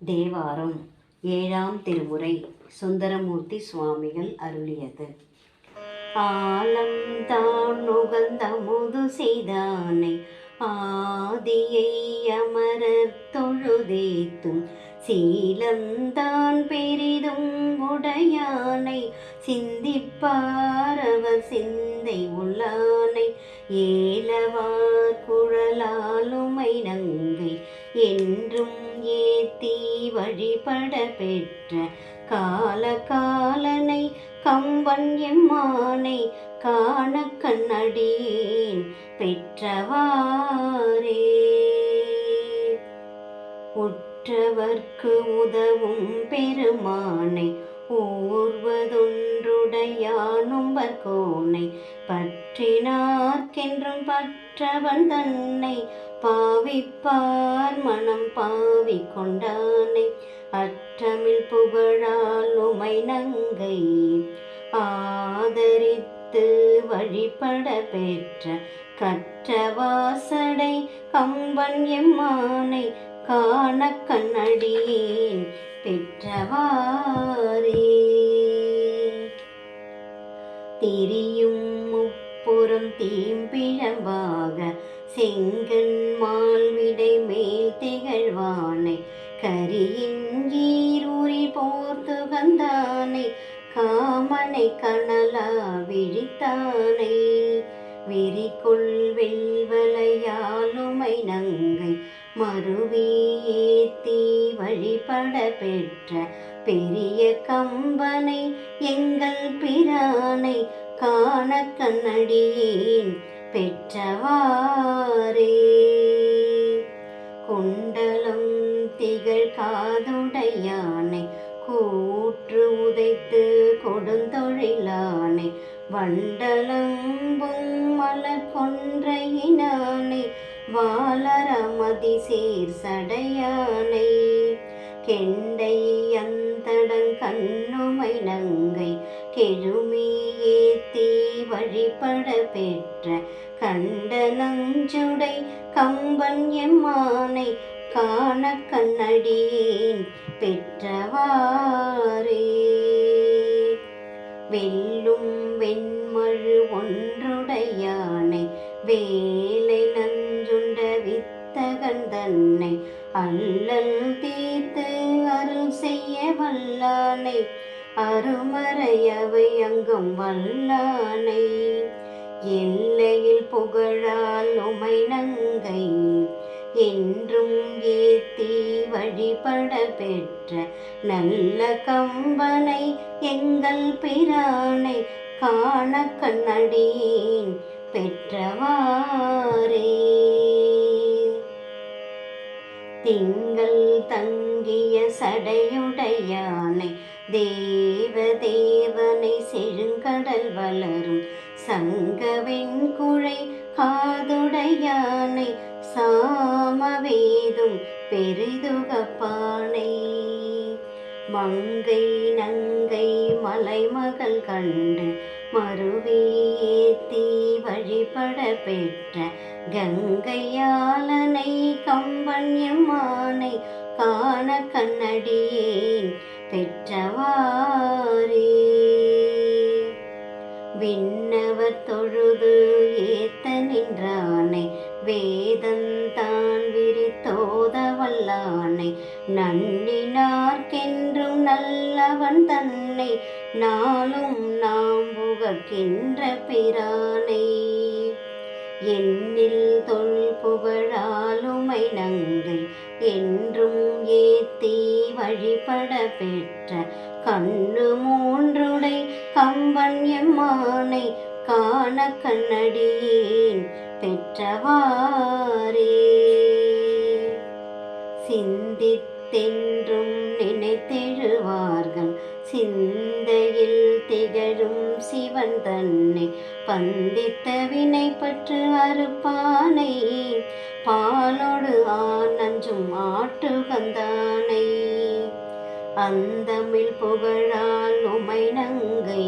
தேவாரம் ஏழாம் திருமுறை சுந்தரமூர்த்தி சுவாமிகள் அருளியது. ஆலம் தான் உகந்த முது செய்தானை ஆதியை அமரர் தொழுதேத்தும் சீலந்தான் பெரிதும் உடையானை சிந்திப்பாரவர் சிந்தை உள்ளானை ஏலவார் குழலாலுமை நங்கை என்றும் வழிபட பெற்ற கால காலனை கம்பன் எம்மானை காண கண்ணடியேன் பெற்றவாரே உற்றவர்க்கு உதவும் பெருமானை ஊர்வதொன்றுடையானும்பர்கோனை பற்றினார்க்கென்றும் பற்றவன் தன்னை பாவிப்பார் மனம் பாவி கொண்டானை. அற்றமில் புகழால் உமை நங்கை. ஆதரித்து வழிபட பெற்ற கற்றவாசடை கம்பன் எம்மானை காண கண்ணடியேன் பெற்றவாரே திரியும் முப்புறம் தீம்பிழம்பாக செங்கன் மால்விடை மேல் திகழ்வானை கரியின் போர்த்து போர்த்துகந்தானை காமனை கனலா விழித்தானை. விரிக்குள் வெல்வலையாலுமை நங்கை. மறுவியேத்தி வழிபட பெற்ற பெரிய கம்பனை எங்கள் பிரானை. காண கண்ணடியேன் பெற்றவாரே வண்டலம்பும் மலர் கொன்றையினானை வாளரமதி சேர் சடையானை. கெண்டை அந்தடங் கண்ணுமை நங்கை கெழுமியேத்தி வழிபட பெற்ற கண்டனஞ்சுடை கம்பன் எம்மானை காண கண்ணடியேன் பெற்றவாரே வெல்லும் வெண்மழு ஒன்றுடையானை வேலை நஞ்சுண்ட வித்தகன் தன்னை அல்லல் தீர்த்து அருள் செய்ய வல்லானை அருமறையவை அங்கும் வல்லானை. எல்லையில் புகழால் உமை நங்கை என்றும் ஏத்தி வழிபட பெற்ற நல்ல கம்பனை எங்கள் பிரானை காண கண்ணடியேன் பெற்றவாரே திங்கள் தங்கிய சடையுடையானை தேவ தேவனை செழுங்கடல் வளரும் சங்கவெண் குழை காதுடையானை சாமவேதும் பெரிதுகப்பானை மங்கை நங்கை மலைமகள் கண்டு மறுவி ஏத்தி வழிபட பெற்ற கங்கையாலனை கம்பன் எம்மானை காண கண்ணடியேன் பெற்றவாரே விண்ணவர் தொழுது ஏத்த நின்றானை வே வல்லானை நன்னினார்க்கென்றும் நல்லவன் தன்னை நாளும் நாம் புகக்கின்ற பிரானை. எண்ணில் தொல் புகழாலுமை நங்கை என்றும் ஏத்தி வழிபட பெற்ற கண்ணு மூன்றுடை கம்பன் எம்மானை காண கண்ணடியேன் பெற்றவாரே சிந்தித்தென்றும் நினைத்தெழுவார்கள். சிந்தையில் திகழும் சிவன் தன்னை பந்தித்த வினை பற்று அறுப்பானை. பாலோடு ஆனஞ்சும் ஆட்டுகந்தானை அந்தமில் புகழால் உமை நங்கை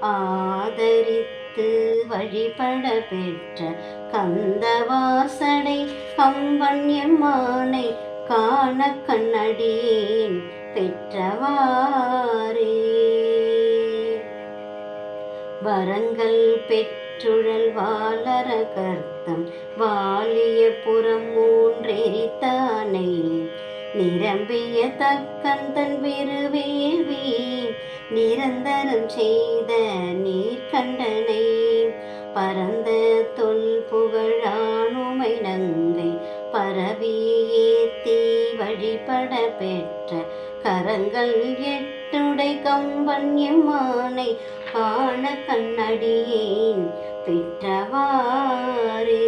ஆதரித்து வழிபட பெற்ற கந்தவாசடை கம்பன் எம்மானை. காண கண்ணடியேன் பெற்றவாரே வரங்கள் பெற்றுழல் வாழற கர்த்தம் வாலிய புறம் மூன்றெரித்தானை. நிரம்பிய தக்கந்தன் தன் நிரந்தரம் செய்த நீர் கண்டனை. பரந்த தொல் புகழானுமை நங்கை பரவி ஏத்தி வழிபட பெற்ற கரங்கள் எட்டுடை கம்பன் எம்மானை காண கண்ணடியேன் பெற்றவாரே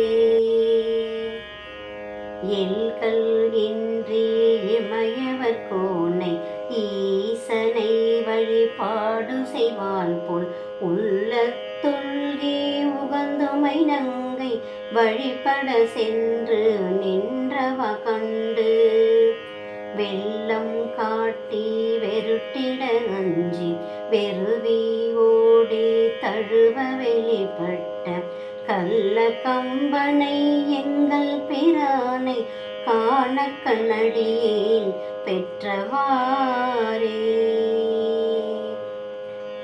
எல்கள் இன்றி இமயவர் கோனை ஈசனை வழிபாடு செய்வாள் போல் உள்ள உகந்துமை நங்கை வழிபட சென்று நின்றவ கண்டு வெள்ளம் காட்டி வெருட்டிட அஞ்சி வெறுவி ஓடி தழுவ வெளிப்பட்ட கள்ள கம்பனை எங்கள் பிரானை காண கண்ணடியேன் பெற்றவாரே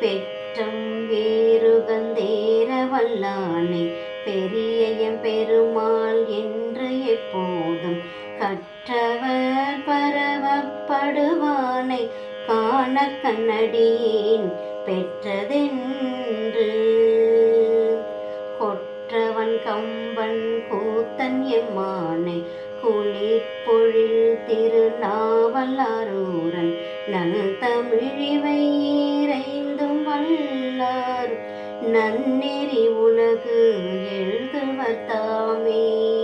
பெற்றம் வேறுகந்தேர வல்லானை பெரிய பெருமாள் என்று எப்போதும் கற்றவர் பரவப்படுவானை காண கண்ணடியேன் பெற்றதென்று. கொற்றவன் கம்பன் கூத்தன் எம்மானை குளிர்பொழில் திருநாவலாரூரன் நல் தமிழிவை இறைந்தும் வல்லார். நன்னெறி உலகு எழுதுவர் தாமே.